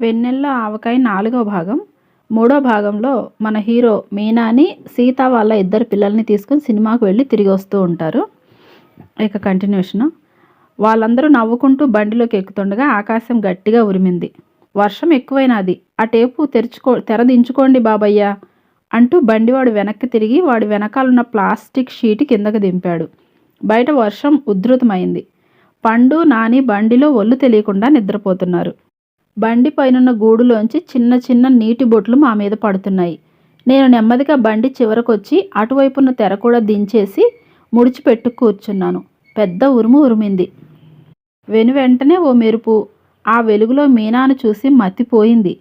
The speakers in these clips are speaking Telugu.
వెన్నెల ఆవకాయ నాలుగో భాగం. మూడో భాగంలో మన హీరో మీనాని సీత వాళ్ళ ఇద్దరు పిల్లల్ని తీసుకుని సినిమాకు వెళ్ళి తిరిగి వస్తూ ఉంటారు. ఇక కంటిన్యూషన్ వాళ్ళందరూ నవ్వుకుంటూ బండిలోకి ఎక్కుతుండగా ఆకాశం గట్టిగా ఉరిమింది. వర్షం ఎక్కువైనది ఆ టేపు తెరుచుకో తెరదించుకోండి బాబయ్య అంటూ బండివాడు వెనక్కి తిరిగి వాడి వెనకాలన్న ప్లాస్టిక్ షీట్ కిందకు దింపాడు. బయట వర్షం ఉధృతమైంది. పండు నాని బండిలో ఒళ్ళు తెలియకుండా నిద్రపోతున్నారు. బండి పైనున్న గూడులోంచి చిన్న చిన్న నీటి బొట్లు మా మీద పడుతున్నాయి. నేను నెమ్మదిగా బండి చివరకొచ్చి అటువైపున్న తెర కూడా దించేసి ముడిచిపెట్టు కూర్చున్నాను. పెద్ద ఉరుము ఉరిమింది. వెను వెంటనే ఓ మెరుపు ఆ వెలుగులో మీనాను చూసి మతిపోయింది.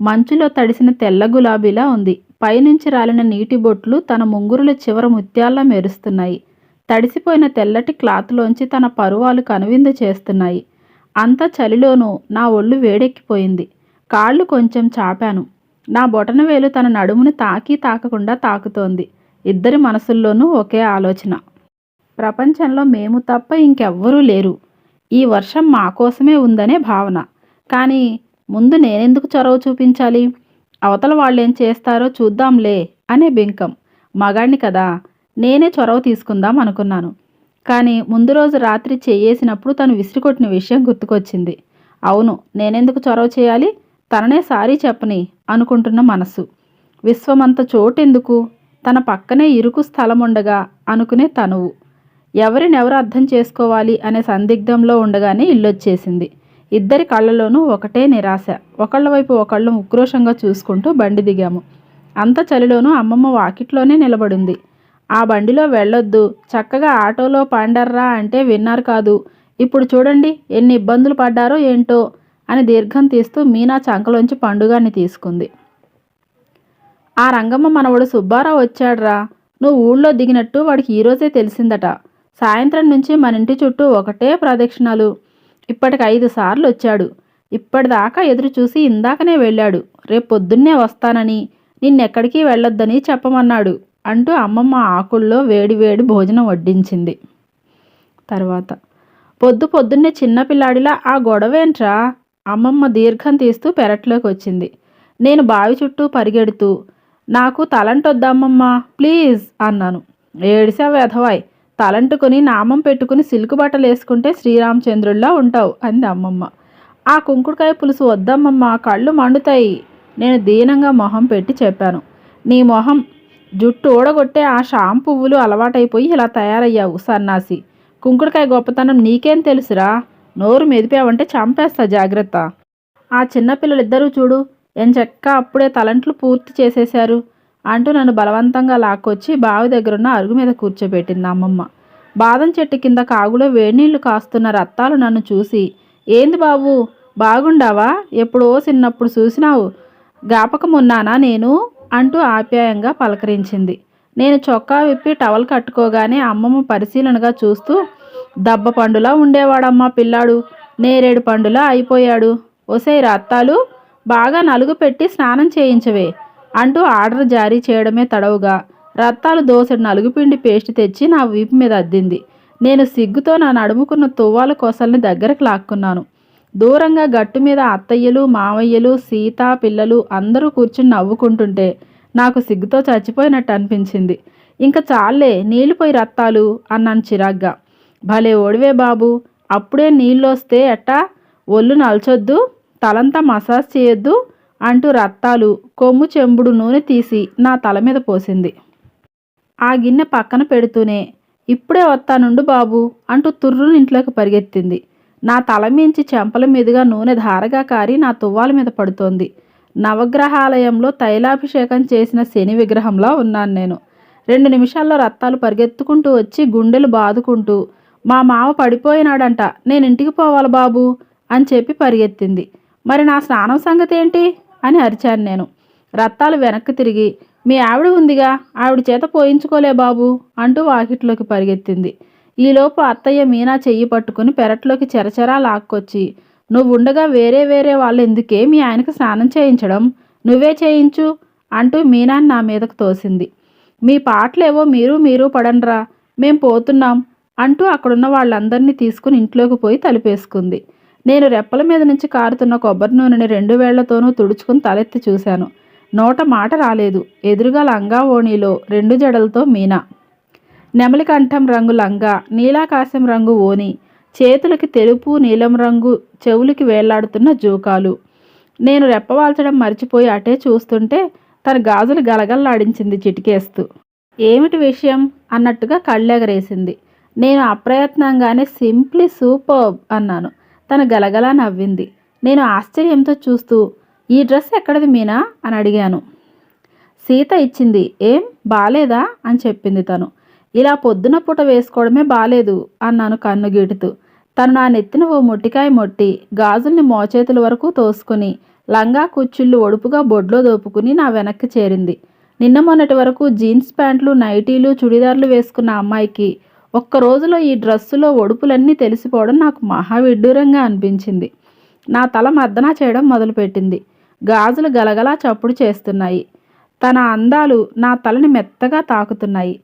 మంచులో తడిసిన తెల్ల గులాబీలా ఉంది. పైనుంచి రాలిన నీటి బొట్లు తన ముంగురుల చివర ముత్యాల్లా మెరుస్తున్నాయి. తడిసిపోయిన తెల్లటి క్లాత్లోంచి తన పరువాలు కనువిందు చేస్తున్నాయి. అంత చలిలోనూ నా ఒళ్ళు వేడెక్కిపోయింది. కాళ్ళు కొంచెం చాపాను. నా బొటనవేలు తన నడుమును తాకి తాకకుండా తాకుతోంది. ఇద్దరి మనసుల్లోనూ ఒకే ఆలోచన. ప్రపంచంలో మేము తప్ప ఇంకెవ్వరూ లేరు. ఈ వర్షం మా కోసమే ఉందనే భావన. కానీ ముందు నేనెందుకు చొరవ చూపించాలి? అవతల వాళ్ళేం చేస్తారో చూద్దాంలే అనే బింకం. మగాణ్ణి కదా నేనే చొరవ తీసుకుందాం అనుకున్నాను. కానీ ముందు రోజు రాత్రి చేయేసినప్పుడు తను విసిరికొట్టిన విషయం గుర్తుకొచ్చింది. అవును నేనెందుకు చొరవ చేయాలి? తననే సారీ చెప్పని అనుకుంటున్న మనసు. విశ్వమంత చోటెందుకు? తన పక్కనే ఇరుకు స్థలం ఉండగా అనుకునే తనువు. ఎవరినెవరు అర్థం చేసుకోవాలి అనే సందిగ్ధంలో ఉండగానే ఇల్లొచ్చేసింది. ఇద్దరి కళ్ళలోనూ ఒకటే నిరాశ. ఒకళ్ళ వైపు ఒకళ్ళు ఉక్రోషంగా చూసుకుంటూ బండి దిగాము. అంత చలిలోనూ అమ్మమ్మ వాకిట్లోనే నిలబడింది. ఆ బండిలో వెళ్ళొద్దు. చక్కగా ఆటోలో పండర్రా అంటే విన్నారు కాదు. ఇప్పుడు చూడండి ఎన్ని ఇబ్బందులు పడ్డారో ఏంటో అని దీర్ఘం తీస్తూ మీనా చంకలోంచి పండుగాన్ని తీసుకుంది. ఆ రంగమ్మ మనవడు సుబ్బారావు వచ్చాడ్రా. నువ్వు ఊళ్ళో దిగినట్టు వాడికి ఈరోజే తెలిసిందట. సాయంత్రం నుంచి మన ఇంటి చుట్టూ ఒకటే ప్రదక్షిణాలు. ఇప్పటికి ఐదు సార్లు వచ్చాడు. ఇప్పటిదాకా ఎదురు చూసి ఇందాకనే వెళ్ళాడు. రేపు పొద్దున్నే వస్తానని. నిన్నెక్కడికి వెళ్ళొద్దని చెప్పమన్నాడు. అంటూ అమ్మమ్మ ఆకుల్లో వేడివేడి భోజనం వడ్డించింది. తర్వాత పొద్దు పొద్దున్నే చిన్నపిల్లాడిలా ఆ గొడవేంట్రా అమ్మమ్మ దీర్ఘం తీస్తూ పెరట్లోకి వచ్చింది నేను బావి చుట్టూ పరిగెడుతూ నాకు తలంటొద్దమ్మమ్మ ప్లీజ్ అన్నాను. ఏడిసా వెధవాయ్ తలంటుకుని నామం పెట్టుకుని సిల్కు బట్టలు వేసుకుంటే శ్రీరామచంద్రుల్లా ఉంటావు అంది అమ్మమ్మ. ఆ కుంకుడుకాయ పులుసు వద్దమ్మమ్మ కళ్ళు మండుతాయి. నేను దీనంగా మొహం పెట్టి చెప్పాను. నీ మొహం జుట్టు ఊడగొట్టే ఆ షాంపువ్వులు పువ్వులు అలవాటైపోయి ఇలా తయారయ్యావు సన్నాసి. కుంకుడుకాయ గొప్పతనం నీకేం తెలుసురా? నోరు మెదిపావంటే చంపేస్తా జాగ్రత్త. ఆ చిన్నపిల్లలిద్దరూ చూడు ఎంచక్క అప్పుడే తలంట్లు పూర్తి చేసేశారు. అంటూ నన్ను బలవంతంగా లాక్కొచ్చి బావి దగ్గరున్న అరుగు మీద కూర్చోబెట్టింది అమ్మమ్మ. బాదం చెట్టు కింద కాగులో వేడినీళ్ళు కాస్తున్న రత్తాలు నన్ను చూసి ఏంది బాబు బాగుండావా? ఎప్పుడో చిన్నప్పుడు చూసినావు. జ్ఞాపకం ఉన్నానా నేను? అంటూ ఆప్యాయంగా పలకరించింది. నేను చొక్కా విప్పి టవల్ కట్టుకోగానే అమ్మమ్మ పరిశీలనగా చూస్తూ దబ్బ పండులా ఉండేవాడమ్మా పిల్లాడు నేరేడు పండులా అయిపోయాడు. ఒసే రత్తాలు బాగా నలుగు పెట్టి స్నానం చేయించవే అంటూ ఆర్డర్ జారీ చేయడమే తడవుగా. రత్తాలు దోసెడు నలుగుపిండి పేస్ట్ తెచ్చి నా వీపు మీద అద్దింది. నేను సిగ్గుతో నా నడుముకున్న తువ్వాల కోసల్ని దగ్గరకు లాక్కున్నాను. దూరంగా గట్టు మీద అత్తయ్యలు మావయ్యలు సీత పిల్లలు అందరూ కూర్చుని నవ్వుకుంటుంటే నాకు సిగ్గుతో చచ్చిపోయినట్టు అనిపించింది. ఇంకా చాలే నీళ్ళు పోయి రత్తాలు అన్నాను చిరాగ్గా. భలే ఓడివే బాబు అప్పుడే నీళ్ళు వస్తే ఎట్టా? ఒళ్ళు నలచొద్దు తలంతా మసాజ్ చేయొద్దు అంటూ రత్తాలు కొమ్ము చెంబుడు నూనె తీసి నా తల మీద పోసింది. ఆ గిన్నె పక్కన పెడుతూనే ఇప్పుడే వస్తానుండు బాబు అంటూ తుర్రుని ఇంట్లోకి పరిగెత్తింది. నా తల మించి చెంపల మీదుగా నూనె ధారగా కారి నా తువ్వాల మీద పడుతోంది. నవగ్రహాలయంలో తైలాభిషేకం చేసిన శని విగ్రహంలో ఉన్నాను నేను. రెండు నిమిషాల్లో రత్తాలు పరిగెత్తుకుంటూ వచ్చి గుండెలు బాదుకుంటూ మా మామ పడిపోయినాడంట నేను ఇంటికి పోవాలి బాబు అని చెప్పి పరిగెత్తింది. మరి నా స్నానం సంగతి ఏంటి అని అరిచాను నేను. రత్తాలు వెనక్కి తిరిగి మీ ఆవిడ ఉందిగా ఆవిడ చేత పోయించుకోలే బాబు అంటూ వాకిట్లోకి పరిగెత్తింది. ఈలోపు అత్తయ్య మీనా చెయ్యి పట్టుకుని పెరట్లోకి చెరచెరా లాక్కొచ్చి నువ్వు ఉండగా వేరే వేరే వాళ్ళు ఎందుకే మీ ఆయనకు స్నానం చేయించడం? నువ్వే చేయించు అంటూ మీనాన్ని నా మీదకు తోసింది. మీ పాటలేవో మీరు మీరు పడండ్రా మేం పోతున్నాం అంటూ అక్కడున్న వాళ్ళందరినీ తీసుకుని ఇంట్లోకి పోయి తలుపేసుకుంది. నేను రెప్పల మీద నుంచి కారుతున్న కొబ్బరి నూనెని రెండు వేళ్ళతోనూ తుడుచుకుని తలెత్తి చూశాను. నోట మాట రాలేదు. ఎదురుగా లంగా ఓణీలో రెండు జడలతో మీనా. నెమలి కంఠం రంగు లంగా నీలాకాశం రంగు ఓని చేతులకి తెలుపు నీలం రంగు చెవులకి వేలాడుతున్న జూకాలు. నేను రెప్పవాల్చడం మర్చిపోయి అటే చూస్తుంటే తన గాజులు గలగల్లాడించింది చిటికేస్తూ. ఏమిటి విషయం? అన్నట్టుగా కళ్ళెగరేసింది. నేను అప్రయత్నంగానే సింప్లీ సూపర్ అన్నాను. తన గలగలా నవ్వింది. నేను ఆశ్చర్యంతో చూస్తూ ఈ డ్రెస్ ఎక్కడిది మీనా? అని అడిగాను. సీత ఇచ్చింది. ఏం? బాలేదా? అని చెప్పింది తను. ఇలా పొద్దున పూట వేసుకోవడమే బాలేదు అన్నాను కన్ను గీటుతూ. తను నా నెత్తిన ఓ మొట్టికాయ మొట్టి గాజుల్ని మోచేతుల వరకు తోసుకుని లంగా కుచ్చిళ్ళు ఒడుపుగా బొడ్లో దోపుకుని నా వెనక్కి చేరింది. నిన్న మొన్నటి వరకు జీన్స్ ప్యాంట్లు నైటీలు చుడిదార్లు వేసుకున్న అమ్మాయికి ఒక్క రోజులో ఈ డ్రెస్సులో ఒడుపులన్నీ తెలిసిపోవడం నాకు మహా విడ్డూరంగా అనిపించింది. నా తల మర్దనా చేయడం మొదలుపెట్టింది. గాజులు గలగలా చప్పుడు చేస్తున్నాయి. తన అందాలు నా తలని మెత్తగా తాకుతున్నాయి.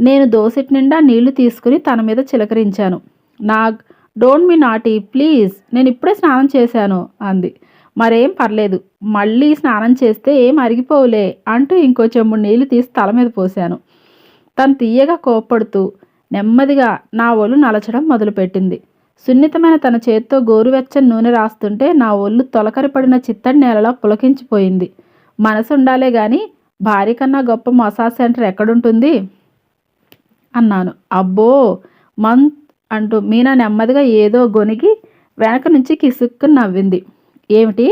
నేను దోసెట్ నిండా నీళ్ళు తీసుకుని తన మీద చిలకరించాను. నాగ్ డోంట్ మీ నాటి ప్లీజ్ నేను ఇప్పుడే స్నానం చేశాను అంది. మరేం పర్లేదు మళ్ళీ స్నానం చేస్తే ఏం అరిగిపోవులే అంటూ ఇంకో చెంబు నీళ్ళు తీసి తల మీద పోశాను. తను తీయగా కోప్పడుతూ నెమ్మదిగా నా ఒళ్ళు నలచడం మొదలుపెట్టింది. సున్నితమైన తన చేత్తో గోరువెచ్చని నూనె రాస్తుంటే నా ఒళ్ళు తొలకరిపడిన చిత్తడి నేలలో పులకించిపోయింది. మనసు ఉండాలే గాని భార్య కన్నా గొప్ప మసాజ్ సెంటర్ ఎక్కడుంటుంది? అన్నాను. అబ్బో! మంత్ అంటూ మీనా నెమ్మదిగా ఏదో గొనిగి వెనక నుంచి కిసుక్కుని నవ్వింది. ఏమిటి?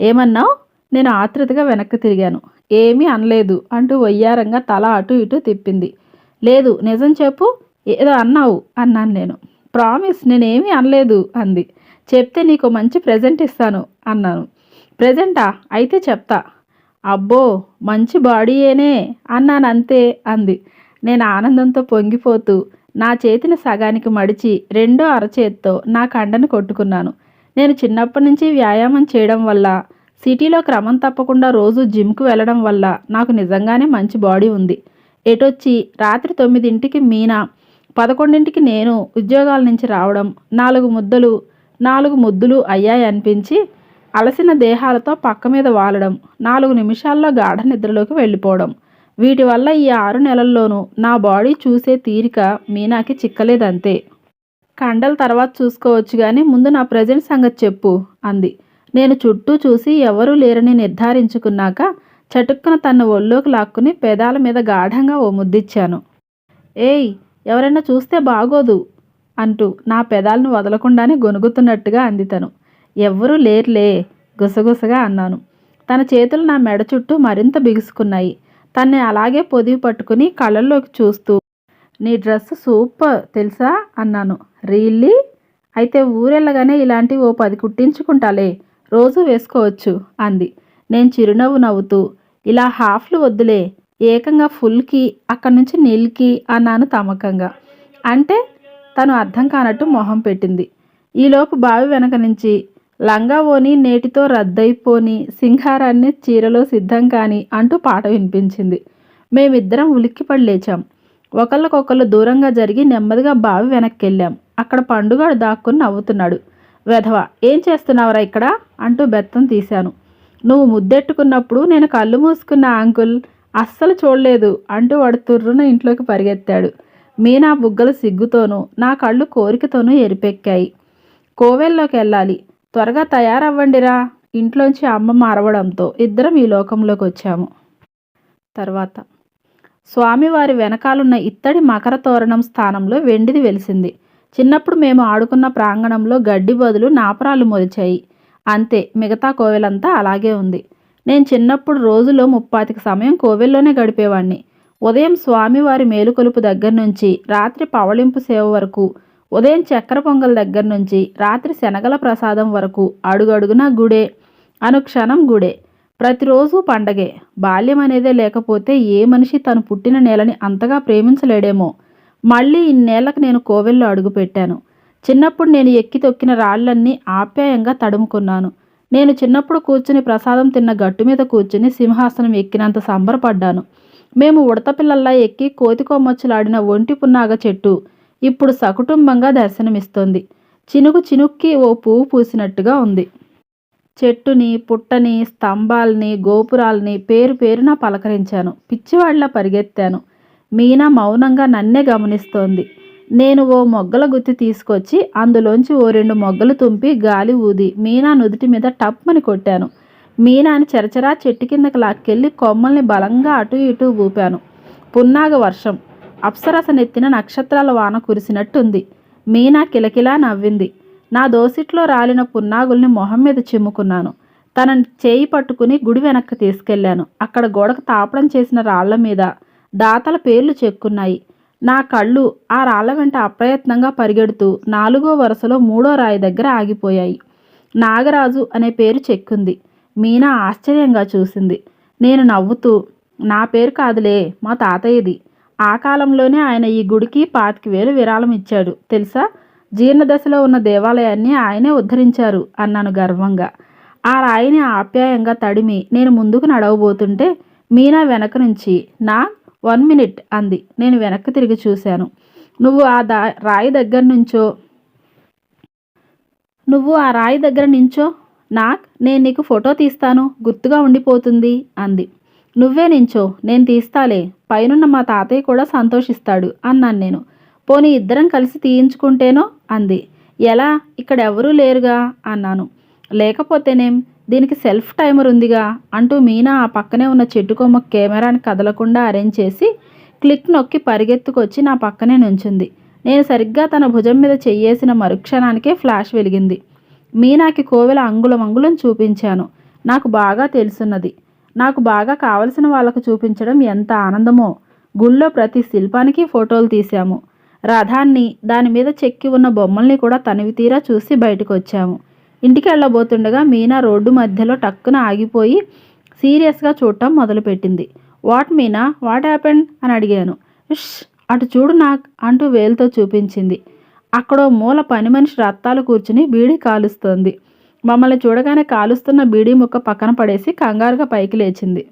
ఏమన్నావు? నేను ఆతృతగా వెనక్కి తిరిగాను. ఏమీ అనలేదు అంటూ వయ్యారంగా తల అటు ఇటు తిప్పింది. లేదు నిజం చెప్పు ఏదో అన్నావు అన్నాను నేను. ప్రామిస్ నేనేమీ అనలేదు అంది. చెప్తే నీకు మంచి ప్రజెంట్ ఇస్తాను అన్నాను. ప్రజెంటా? అయితే చెప్తా. అబ్బో! మంచి బాడీయేనే అన్నాను అంతే అంది. నేను ఆనందంతో పొంగిపోతూ నా చేతిని సగానికి మడిచి రెండో అరచేత్తో నా కండను కొట్టుకున్నాను. నేను చిన్నప్పటి నుంచి వ్యాయామం చేయడం వల్ల సిటీలో క్రమం తప్పకుండా రోజు జిమ్కు వెళ్ళడం వల్ల నాకు నిజంగానే మంచి బాడీ ఉంది. ఎటొచ్చి రాత్రి తొమ్మిదింటికి మీనా పదకొండింటికి నేను ఉద్యోగాల నుంచి రావడం నాలుగు ముద్దలు నాలుగు ముద్దులు అయ్యాయి అనిపించి అలసిన దేహాలతో పక్క మీద వాలడం నాలుగు నిమిషాల్లో గాఢ నిద్రలోకి వెళ్ళిపోవడం వీటి వల్ల ఈ ఆరు నెలల్లోనూ నా బాడీ చూసే తీరిక మీనాకి చిక్కలేదంతే. కండల తర్వాత చూసుకోవచ్చు కానీ ముందు నా ప్రజెంట్ సంగతి చెప్పు అంది. నేను చుట్టూ చూసి ఎవరూ లేరని నిర్ధారించుకున్నాక చటుక్కున తన ఒళ్ళోకి లాక్కుని పెదాల మీద గాఢంగా ఓ ముద్దిచ్చాను. ఏయ్ ఎవరైనా చూస్తే బాగోదు అంటూ నా పెదాలను వదలకుండానే గొనుగుతున్నట్టుగా అంది తను. ఎవ్వరూ లేరులే గుసగుసగా అన్నాను. తన చేతులు నా మెడ చుట్టూ మరింత బిగుసుకున్నాయి. తన్ని అలాగే పొదివి పట్టుకుని కళ్ళల్లోకి చూస్తూ నీ డ్రెస్ సూపర్ తెలుసా? అన్నాను. రియల్లీ? అయితే ఊరెళ్ళగానే ఇలాంటి ఓ పది కుట్టించుకుంటాలే రోజు వేసుకోవచ్చు అంది. నేను చిరునవ్వు నవ్వుతూ ఇలా హాఫ్లు వద్దులే ఏకంగా ఫుల్కి అక్కడి నుంచి నీల్కి అన్నాను తమకంగా. అంటే తను అర్థం కానట్టు మొహం పెట్టింది. ఈలోపు బావి వెనక నుంచి లంగా ఓని నేటితో రద్దయిపోని సింహారాన్ని చీరలో సిద్ధం కాని అంటూ పాట వినిపించింది. మేమిద్దరం ఉలిక్కిపడి లేచాం. ఒకళ్ళకొకళ్ళు దూరంగా జరిగి నెమ్మదిగా బావి వెనక్కి వెళ్ళాం అక్కడ పండుగాడు దాక్కుని నవ్వుతున్నాడు. వెధవ ఏం చేస్తున్నావురా ఇక్కడ? అంటూ బెత్తం తీశాను. నువ్వు ముద్దెట్టుకున్నప్పుడు నేను కళ్ళు మూసుకున్న అంకుల్ అస్సలు చూడలేదు అంటూ వాడు తుర్రున ఇంట్లోకి పరిగెత్తాడు. మీనా బుగ్గలు సిగ్గుతోనూ నా కళ్ళు కోరికతోనూ ఎరిపెక్కాయి. కోవెల్లోకి వెళ్ళాలి. త్వరగా తయారవ్వండిరా. ఇంట్లోంచి అమ్మమ్మ అరవడంతో ఇద్దరం ఈ లోకంలోకి వచ్చాము. తర్వాత స్వామివారి వెనకాలన్న ఇత్తడి మకర తోరణం స్థానంలో వెండిది వెలిసింది. చిన్నప్పుడు మేము ఆడుకున్న ప్రాంగణంలో గడ్డి బదులు నాపరాలు మొలిచాయి. అంతే మిగతా కోవెలంతా అలాగే ఉంది. నేను చిన్నప్పుడు రోజులో ముప్పాతికి సమయం కోవెల్లోనే గడిపేవాణ్ణి. ఉదయం స్వామివారి మేలుకొలుపు దగ్గర నుంచి రాత్రి పవళింపు సేవ వరకు ఉదయం చక్కెర పొంగల్ దగ్గర నుంచి రాత్రి శనగల ప్రసాదం వరకు అడుగడుగున గుడే అనుక్షణం గుడే. ప్రతిరోజు పండగే. బాల్యం అనేదే లేకపోతే ఏ మనిషి తను పుట్టిన నేలని అంతగా ప్రేమించలేడేమో. మళ్ళీ ఇన్నేళ్ళకు నేను కోవెల్లో అడుగుపెట్టాను. చిన్నప్పుడు నేను ఎక్కి తొక్కిన రాళ్ళన్నీ ఆప్యాయంగా తడుముకున్నాను. నేను చిన్నప్పుడు కూర్చుని ప్రసాదం తిన్న గట్టు మీద కూర్చుని సింహాసనం ఎక్కినంత సంబరపడ్డాను. మేము ఉడతపిల్లల్లా ఎక్కి కోతికొమ్మచ్చులాడిన ఒంటి పున్నాగ చెట్టు ఇప్పుడు సకుటుంబంగా దర్శనమిస్తోంది. చినుకు చినుక్కి ఓ పువ్వు పూసినట్టుగా ఉంది. చెట్టుని పుట్టని స్తంభాల్ని గోపురాల్ని పేరు పేరున పలకరించాను. పిచ్చివాడిలా పరిగెత్తాను. మీనా మౌనంగా నన్నే గమనిస్తోంది. నేను ఓ మొగ్గల గుత్తి తీసుకొచ్చి అందులోంచి ఓ రెండు మొగ్గలు తుంపి గాలి ఊది మీనా నుదుటి మీద టప్మని కొట్టాను. మీనాని చెరచరా చెట్టు కిందకి లాక్కెళ్ళి కొమ్మల్ని బలంగా అటు ఇటు ఊపాను. పున్నాగ వర్షం అప్సరస నెత్తిన నక్షత్రాల వాన కురిసినట్టుంది. మీనా కిలకిలా నవ్వింది. నా దోసిట్లో రాలిన పున్నాగుల్ని మొహం మీద చిమ్ముకున్నాను. తన చేయి పట్టుకుని గుడి వెనక్కి తీసుకెళ్ళాను అక్కడ గోడకు తాపడం చేసిన రాళ్ళ మీద దాతల పేర్లు చెక్కున్నాయి. నా కళ్ళు ఆ రాళ్ళ వెంట అప్రయత్నంగా పరిగెడుతూ నాలుగో వరుసలో మూడో రాయి దగ్గర ఆగిపోయాయి. నాగరాజు అనే పేరు చెక్కుంది. మీనా ఆశ్చర్యంగా చూసింది. నేను నవ్వుతూ నా పేరు కాదులే మా తాతయ్యది. ఆ కాలంలోనే ఆయన ఈ గుడికి పాతికి వేలు విరాళం ఇచ్చాడు. తెలుసా? జీర్ణదశలో ఉన్న దేవాలయాన్ని ఆయనే ఉద్ధరించారు అన్నాను గర్వంగా. ఆ రాయిని ఆప్యాయంగా తడిమి నేను ముందుకు నడవబోతుంటే మీనా వెనక నుంచి నా వన్ మినిట్ అంది. నేను వెనక్కి తిరిగి చూశాను. నువ్వు ఆ దా రాయి దగ్గర నుంచో నువ్వు ఆ రాయి దగ్గర నుంచో నాక్ నేను నీకు ఫోటో తీస్తాను గుర్తుగా ఉండిపోతుంది అంది. నువ్వే నించో నేను తీస్తాలే. పైనున్న మా తాతయ్య కూడా సంతోషిస్తాడు అన్నాను నేను. పోనీ ఇద్దరం కలిసి తీయించుకుంటేనో? అంది. ఎలా? ఇక్కడ ఎవరూ లేరుగా? అన్నాను. లేకపోతేనేం? దీనికి సెల్ఫ్ టైమర్ ఉందిగా? అంటూ మీనా ఆ పక్కనే ఉన్న చెట్టు కొమ్మ కెమెరాని కదలకుండా అరేంజ్ చేసి క్లిక్ నొక్కి పరిగెత్తుకొచ్చి నా పక్కనే నుంచుంది. నేను సరిగ్గా తన భుజం మీద చెయ్యేసిన మరుక్షణానికే ఫ్లాష్ వెలిగింది. మీనాకి కోవెల అంగుళం అంగుళం చూపించాను. నాకు బాగా తెలుసున్నది. నాకు బాగా కావలసిన వాళ్ళకు చూపించడం ఎంత ఆనందమో. గుళ్ళో ప్రతి శిల్పానికి ఫోటోలు తీశాము. రథాన్ని దాని మీద చెక్కి ఉన్న బొమ్మల్ని కూడా తనివి తీరా చూసి బయటకు వచ్చాము ఇంటికి వెళ్ళబోతుండగా మీనా రోడ్డు మధ్యలో టక్కున ఆగిపోయి సీరియస్గా చూడటం మొదలుపెట్టింది. వాట్ మీనా? వాట్ హ్యాపెండ్ అని అడిగాను. ఇష్ అటు చూడు నాకు అంటూ వేలుతో చూపించింది. అక్కడో మూల పని మనిషి రత్తాలు కూర్చుని బీడి కాలుస్తోంది. మమ్మల్ని చూడగానే కాలుస్తున్న బీడీ ముక్క పక్కన పడేసి కంగారుగా పైకి లేచింది.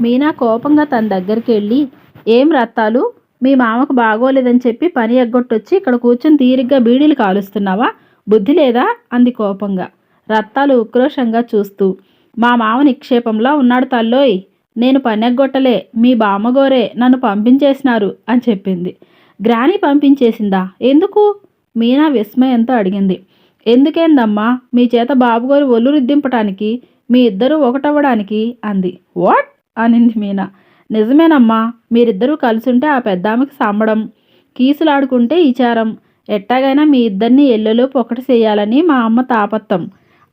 మీనా కోపంగా తన దగ్గరికి వెళ్ళి ఏం రత్తాలు? మీ మామకు బాగోలేదని చెప్పి పని ఎగ్గొట్టొచ్చి ఇక్కడ కూర్చుని తీరిగ్గా బీడీలు కాలుస్తున్నావా? బుద్ధి లేదా? అంది కోపంగా. రత్తాలు ఉక్రోషంగా చూస్తూ మా మామ నిక్షేపంలో ఉన్నాడు తల్లోయ్. నేను పనెగ్గొట్టలే మీ బామ్మగోరే నన్ను పంపించేసినారు అని చెప్పింది. గ్రాని పంపించేసిందా? ఎందుకు? మీనా విస్మయంతో అడిగింది. ఎందుకేందమ్మా? మీ చేత బాబుగారు ఒళ్ళు రుద్దింపటానికి మీ ఇద్దరూ ఒకటవ్వడానికి అంది. వాట్? అనింది మీనా. నిజమేనమ్మా మీరిద్దరూ కలిసుంటే ఆ పెద్దామెకి సంబడం కీసులాడుకుంటే ఈచారం ఎట్టాగైనా మీ ఇద్దరిని ఎల్లలోపు ఒకటి చేయాలని మా అమ్మ తాపత్తం.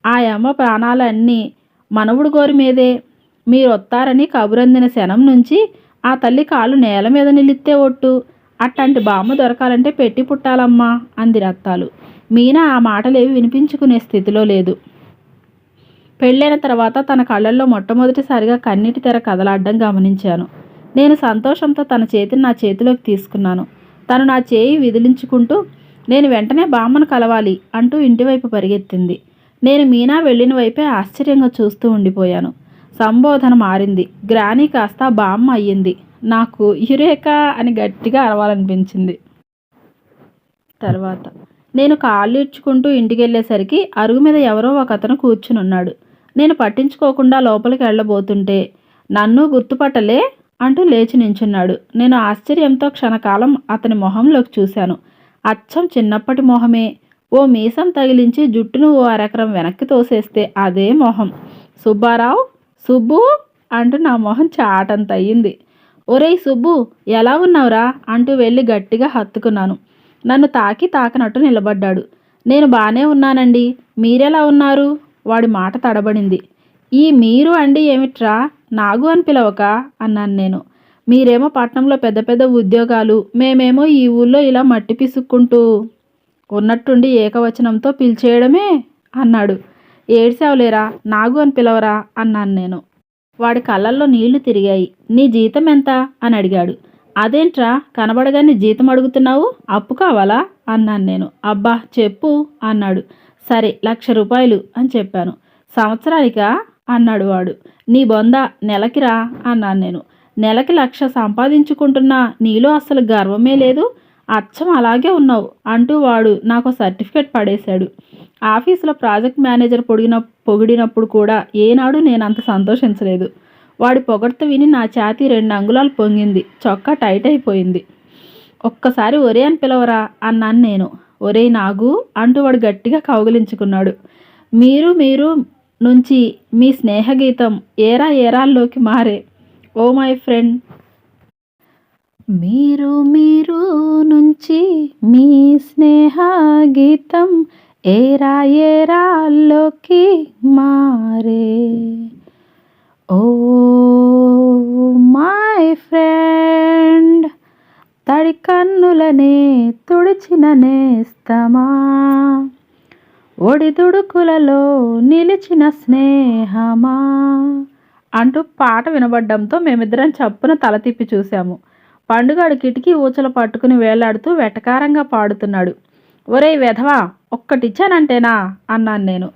ఆ అమ్మ ప్రాణాలన్నీ మనవుడు గోరి మీదే. మీరు వస్తారని కబురందిన శనం నుంచి ఆ తల్లి కాళ్ళు నేల మీద నిలిస్తే ఒట్టు. అట్లాంటి బామ్మ దొరకాలంటే పెట్టి పుట్టాలమ్మా అంది రత్తాలు. మీనా ఆ మాటలేవి వినిపించుకునే స్థితిలో లేదు. పెళ్ళైన తర్వాత తన కళ్ళల్లో మొట్టమొదటిసారిగా కన్నీటి తెర కదలాడడం గమనించాను. నేను సంతోషంతో తన చేతిని నా చేతిలోకి తీసుకున్నాను. తను నా చేయి విదిలించుకుంటూ నేను వెంటనే బామ్మను కలవాలి అంటూ ఇంటివైపు పరిగెత్తింది. నేను మీనా వెళ్ళిన వైపే ఆశ్చర్యంగా చూస్తూ ఉండిపోయాను. సంబోధన మారింది. గ్రానీ కాస్త బామ్మ అయ్యింది. నాకు యురేకా అని గట్టిగా అరవాలనిపించింది. తర్వాత నేను కాళ్ళు ఇడ్చుకుంటూ ఇంటికి వెళ్ళేసరికి అరుగు మీద ఎవరో ఒక అతను కూర్చుని ఉన్నాడు. నేను పట్టించుకోకుండా లోపలికి వెళ్ళబోతుంటే నన్ను గుర్తుపట్టలే అంటూ లేచి నించున్నాడు. నేను ఆశ్చర్యంతో క్షణకాలం అతని మొహంలోకి చూశాను. అచ్చం చిన్నప్పటి మొహమే. ఓ మీసం తగిలించి జుట్టును ఓ అరెకరం వెనక్కి తోసేస్తే అదే మొహం. సుబ్బారావు సుబ్బు అంటూ నా మొహం చాటంత అయ్యింది ఒరేయ్ సుబ్బు ఎలా ఉన్నావురా? అంటూ వెళ్ళి గట్టిగా హత్తుకున్నాను. నన్ను తాకి తాకనట్టు నిలబడ్డాడు. నేను బాగానే ఉన్నానండి. మీరెలా ఉన్నారు? వాడి మాట తడబడింది. ఈ మీరు అండి ఏమిట్రా? నాగు అని పిలవక అన్నాను నేను. మీరేమో పట్నంలో పెద్ద పెద్ద ఉద్యోగాలు మేమేమో ఈ ఊళ్ళో ఇలా మట్టి పిసుక్కుంటూ ఉన్నట్టుండి ఏకవచనంతో పిలిచేయడమే అన్నాడు. ఏడ్సావులేరా నాగు అని పిలవరా? అన్నాను నేను. వాడి కళ్ళల్లో నీళ్ళు తిరిగాయి. నీ జీతం ఎంత? అని అడిగాడు. అదేంట్రా కనబడగానే జీతం అడుగుతున్నావు? అప్పు కావాలా? అన్నాను నేను. అబ్బా చెప్పు అన్నాడు. సరే లక్ష రూపాయలు అని చెప్పాను. సంవత్సరానికా? అన్నాడు వాడు. నీ బొంద నెలకిరా? అన్నాను నేను. నెలకి లక్ష సంపాదించుకుంటున్నా? నీలో అసలు గర్వమే లేదు? అచ్చం అలాగే ఉన్నావు అంటూ వాడు నాకు సర్టిఫికేట్ పడేశాడు. ఆఫీసులో ప్రాజెక్ట్ మేనేజర్ పొడిగిన పొగిడినప్పుడు కూడా ఏనాడు నేను అంత సంతోషించలేదు. వాడి పొగడ్త విని నా ఛాతీ రెండు అంగుళాలు పొంగింది. చొక్కా టైట్ అయిపోయింది. ఒక్కసారి ఒరే అని పిలవరా? అన్నాను నేను. ఒరే నాగు అంటూ వాడు గట్టిగా కౌగిలించుకున్నాడు. మీరు మీరు నుంచి మీ స్నేహగీతం ఏరా ఏరాల్లోకి మారే. Oh my friend. మీరు మీరు నుంచి మీ స్నేహ గీతం ఏరా ఏరాల్లోకి మారే. ఓ మై ఫ్రెండ్ తడి కన్నులనే తుడిచిన నేస్తమా? ఒడిదుడుకులలో నిలిచిన స్నేహమా? అంటూ పాట వినబడ్డంతో మేమిద్దరం చప్పున తల తిప్పి చూశాము. పండుగాడు కిటికీ ఊచలు పట్టుకుని వేలాడుతూ వెటకారంగా పాడుతున్నాడు. ఒరేయ్ వెధవా ఒక్కటిచ్చానంటేనా? అన్నాను నేను.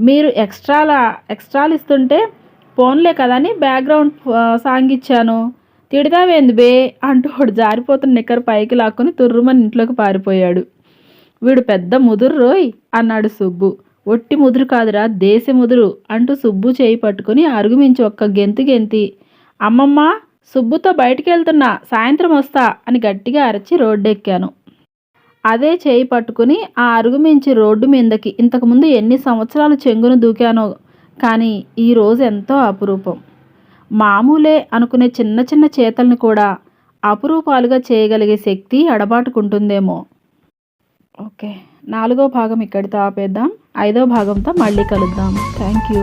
మీరు ఎక్స్ట్రాల ఎక్స్ట్రాలు ఇస్తుంటే ఫోన్లే కదని బ్యాక్గ్రౌండ్ సాంగ్ ఇచ్చాను. తిడతావేంది బే? అంటూ వాడు జారిపోతున్న నిక్కర పైకి లాక్కుని తుర్రుమని ఇంట్లోకి పారిపోయాడు. వీడు పెద్ద ముదురు రోయ్ అన్నాడు సుబ్బు. ఒట్టి ముదురు కాదురా దేశ ముదురు అంటూ సుబ్బు చేయి పట్టుకుని అరుగుమించి ఒక్క గెంతు గెంతి. అమ్మమ్మ సుబ్బుతో బయటికి వెళ్తున్నా సాయంత్రం వస్తా అని గట్టిగా అరచి రోడ్డెక్కాను. అదే చేయి పట్టుకుని ఆ అరుగుమించి రోడ్డు మీదకి ఇంతకుముందు ఎన్ని సంవత్సరాలు చెంగును దూకానో కానీ ఈ రోజు ఎంతో అపురూపం. మామూలే అనుకునే చిన్న చిన్న చేతల్ని కూడా అపురూపాలుగా చేయగలిగే శక్తి అడబాటుకుంటుందేమో. ఓకే నాలుగో భాగం ఇక్కడితో ఆపేద్దాం. ఐదో భాగంతో మళ్ళీ కలుద్దాం. Thank you.